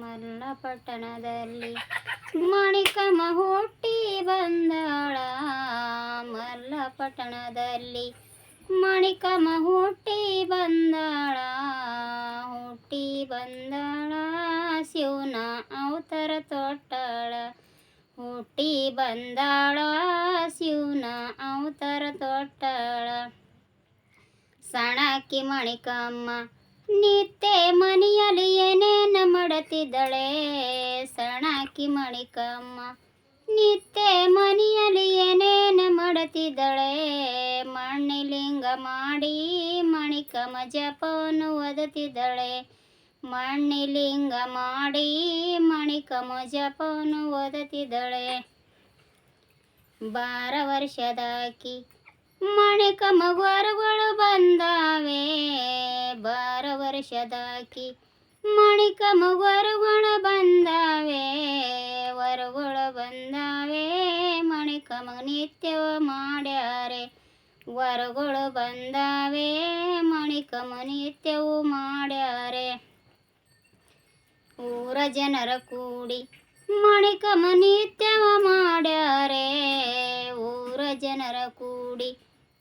ಮಲ್ಲಪಟ್ಟಣದಲ್ಲಿ ಮಾಣಿಕ ಹುಟ್ಟಿ ಬಂದಾಳ. ಮಲ್ಲಪಟ್ಟಣದಲ್ಲಿ ಮಾಣಿಕ ಹುಟ್ಟಿ ಬಂದಾಳ. ಹುಟ್ಟಿ ಬಂದಾಳ, ಶಿವನ ಅವತರ ತೊಟ್ಟಾಳ. ಹುಟ್ಟಿ ಬಂದಾಳ, ಶಿವನ ಅವತರ ತೊಟ್ಟಾಳ. ಸಣಕಿ ಮಣಿಕಮ್ಮ ನಿತ್ಯ ಮನೆಯಲ್ಲಿ ಏನೇನ ಮಾಡುತ್ತಿದ್ದಾಳೆ ಸಣಕಿ ಮಣಿಕಮ್ಮ, ನಿತ್ಯ ಮನೆಯಲ್ಲಿ ಏನೇನ ಮಾಡುತ್ತಿದ್ದಾಳೆ ಮಣ್ಣಿಲಿಂಗ ಮಾಡಿ ಮಣಿಕಮ್ಮ ಜಪವನ್ನು ಓದುತ್ತಿದ್ದಾಳೆ. ಮಣ್ಣಿಲಿಂಗ ಮಾಡಿ ಮಣಿಕಮ್ಮ ಜಪವನ್ನು ಓದುತ್ತಿದ್ದಾಳೆ. ಬಾರ ವರ್ಷದಾಕಿ ಮಣಿಕಮ್ಮ ಮಗುವರುಗಳು ಬಂದಾವೆ. ವರ್ಷದಾಕಿ ಮಣಿಕ ಮಗುವರುಗಳು ಬಂದಾವೆ ವರುಗಳು ಬಂದಾವೆ ಮಣಿಕ ಮಗ ನಿತ್ಯವ ಮಾಡ್ಯಾರೆ ವರುಗಳು ಬಂದಾವೆ ಮಣಿಕ ನಿತ್ಯವು ಮಾಡ್ಯಾರೆ ಊರ ಜನರ ಕೂಡಿ ಮಣಿಕಮ ನಿತ್ಯವ ಮಾಡ್ಯಾರೆ ಊರ ಜನರ ಕೂಡಿ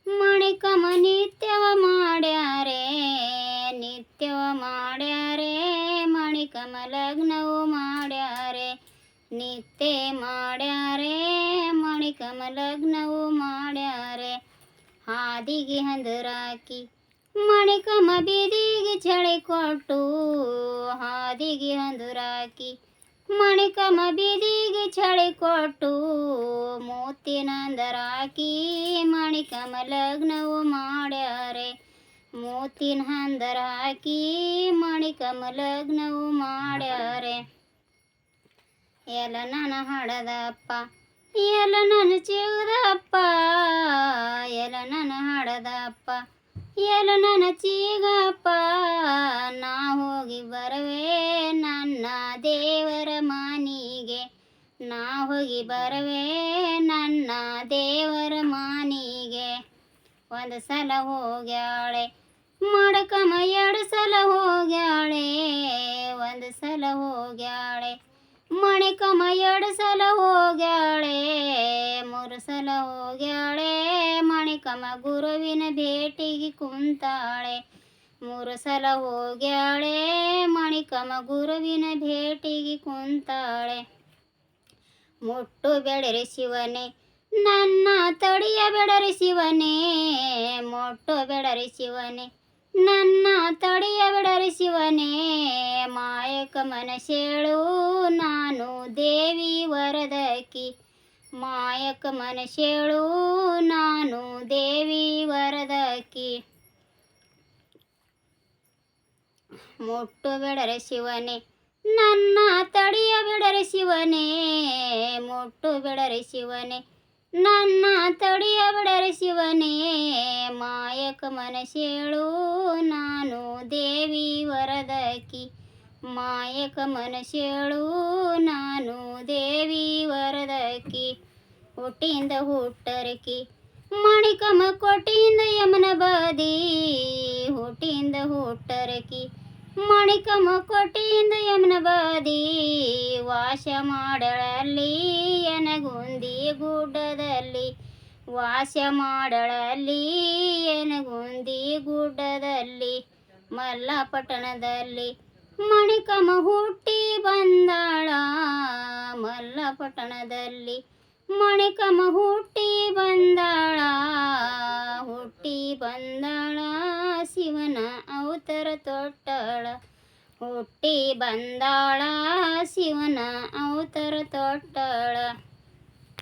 ಮಣಿಕಮ ನಿತ್ಯವ ಮಾಡ್ಯಾರೆ ನಿತ್ಯವ ಮಾಡ್ಯಾರೆ ಮಣಿಕಮ ಲಗ್ನವು ಮಾಡ್ಯಾರೆ. ನಿತ್ಯ ಮಾಡ್ಯಾರೆ ಮಣಿಕಮ ಲಗ್ನವು ಮಾಡ್ಯಾರೆ. ಹಾದಿಗೆ ಹಂದರಾಕಿ, ಮಣಿಕಮ ಬೀದಿಗೆ ಚಳಿ ಕೊಟ್ಟು ಹಾದಿಗೆ ಹಂದುರಾಕಿ, ಮಣಿಕಮ ಬೀದಿಗೆ ಚಳಿ ಕೊಟ್ಟು ಮೂತಿನಂದರಾಕಿ, ಮಣಿಕಮ ಲಗ್ನವು ಮಾಡ್ಯಾರೆ. ಮೂತಿನ ಹಂದರ ಹಾಕಿ ಮಣಿಕಮ ಲಗ್ನವು ಮಾಡ್ಯಾರೆ. ಎಲ್ಲ ನನ್ನ ಹಡದಪ್ಪ ಎಲ್ಲ ನನ್ನ ಚೀಗದಪ್ಪ ಎಲ್ಲ ನನ್ನ ಹಡದಪ್ಪ ಎಲ್ಲ ನನ್ನ ಚೀಗಪ್ಪ, ನಾ ಹೋಗಿ ಬರವೇ ನನ್ನ ದೇವರ ಮಾನಿಗೆ, ನಾ ಹೋಗಿ ಬರವೇ ನನ್ನ ದೇವರ ಮಾನಿಗೆ. ಒಂದು ಸಲ ಹೋಗ್ಯಾಳೆ, ಮಡಕಮ್ಮ ಎರಡು ಸಲ ಹೋಗ್ಯಾಳೆ, ಒಂದು ಸಲ ಹೋಗ್ಯಾಳೆ, ಮಣಿಕಮ್ಮ ಎರಡು ಸಲ ಹೋಗ್ಯಾಳೆ, ಮೂರು ಸಲ ಹೋಗ್ಯಾಳೆ, ಮಣಿಕಮ್ಮ ಗುರುವಿನ ಭೇಟಿಗೆ ಕುಂತಾಳೆ, ಮೂರು ಸಲ ಹೋಗ್ಯಾಳೆ, ಮಣಿಕಮ್ಮ ಗುರುವಿನ ಭೇಟಿಗೆ ಕುಂತಾಳೆ. ಮುಟ್ಟು ಬೆಳರಿ ಶಿವನೇ ನನ್ನ ತಡಿಯ ಬೆಡರಿ ಶಿವನೇ ಮೊಟ್ಟು ಬೆಡರಿ ಶಿವನೇ ನನ್ನ ತಡಿಯ ಬಿಡರಿ ಶಿವನೇ ಮಾಯಕ ಮನಸೇಳು ನಾನು ದೇವಿ ವರದಕಿ ಮಾಯಕ ಮನಸೇಳು ನಾನು ದೇವಿ ವರದಕಿ ಮೊಟ್ಟು ಬಿಡರೆ ಶಿವನೇ ನನ್ನ ತಡಿಯ ಬಿಡರೆ ಮೊಟ್ಟು ಬಿಡರೆ ನನ್ನ ತಡಿಯ ಬಿಡರೆ ಶಿವನೇ, ಮಾಯಕ ಮನಸೇಳು ನಾನು ದೇವಿ ವರದಕ್ಕಿ ಮಾಯಕ ಮನಸೇಳು ನಾನು ದೇವಿ ವರದಕ್ಕಿ ಹುಟ್ಟಿಯಿಂದ ಹುಟ್ಟರಕಿ, ಮಣಿಕಮ ಕೊಟ್ಟಿಯಿಂದ ಯಮನ ಬಾದಿ ಹುಟ್ಟಿಯಿಂದ ಹುಟ್ಟರಕಿ ಮಣಿಕಮ್ಮ ಕೊಟ್ಟಿಯಿಂದ ಯಮನ ಬಾದಿ ವಾಸ ಮಾಡಳಲ್ಲಿ ಎನಗುಂದಿ ಗುಡ್ಡದಲ್ಲಿ. ವಾಸ ಮಾಡಳಲ್ಲಿ ಎನಗುಂದಿ ಗುಡ್ಡದಲ್ಲಿ, ಮಲ್ಲಪಟ್ಟಣದಲ್ಲಿ. ಮಣಿಕಮ ಹುಟ್ಟಿ ಬಂದಾಳ ಮಲ್ಲಪಟ್ಟಣದಲ್ಲಿ. ಮಣಿಕಮ್ಮ ಹುಟ್ಟಿ ಬಂದಾಳ ಹುಟ್ಟಿ ಬಂದಾಳ ಶಿವನ ಅವತಾರ ತೊಟ್ಟಳ. ಹುಟ್ಟಿ ಬಂದಾಳ ಶಿವನ ಅವತಾರ ತೊಟ್ಟಾಳ.